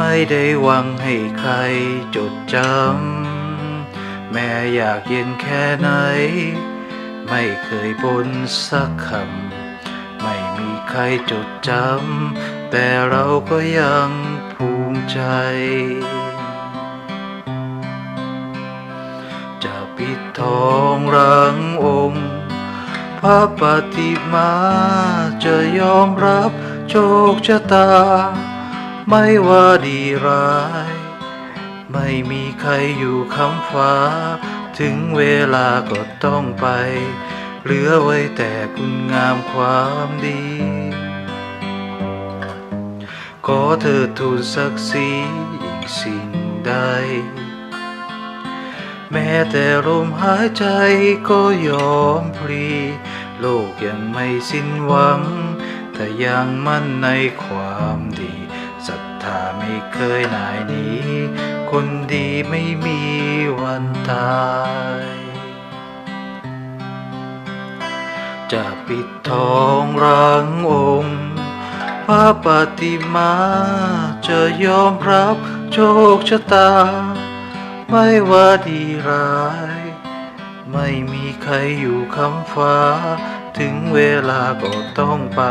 ไม่ได้หวังให้ใครจดจำ แม้อยากเย็นแค่ไหน ไม่เคยบนสักคำ ไม่มีใครจดจำ แต่เราก็ยังภูมิใจ จะปิดทองรังองค์ พระปฏิมาจะยอมรับโชคชะตา ไม่ว่าดีร้าย ไม่มีใครอยู่คำฟ้า ถึงเวลาก็ต้องไป เหลือไว้แต่คุณงามความดี ขอเธอทูลศักดิ์ศรียิ่งสิ่งใด แม้แต่ลมหายใจก็ยอมพลี โลกยังไม่สิ้นหวังถ้ายังมั่นในความดีาไม่เคยหนายหนีคนดีไม่มีวันตาย จะปิดทองรังองค์พระปฏิมาจะยอมรับโชคชะตา ไม่ว่าดีร้าย ไม่มีใครอยู่คำฟ้า ถึงเวลาก็ต้องไป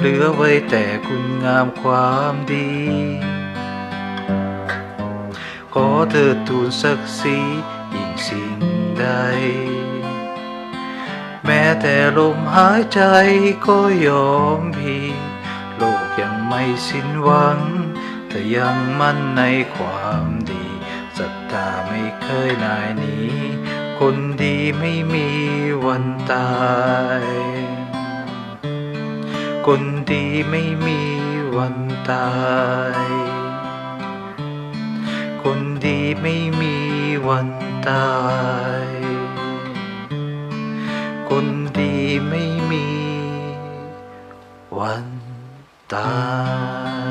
เหลือไว้แต่คุณงามความดี ขอเธอทูลศักดิ์ศรียิ่งสิ่งใด แม้แต่ลมหายใจก็ยอมพีโลกยังไม่สิ้นหวัง แต่ยังมั่นในความดีศรัทธาไม่เคยนายหนีคนดีไม่มีวันตาย คนดีไม่มีวันตาย คนดีไม่มีวันตาย คนดีไม่มีวันตาย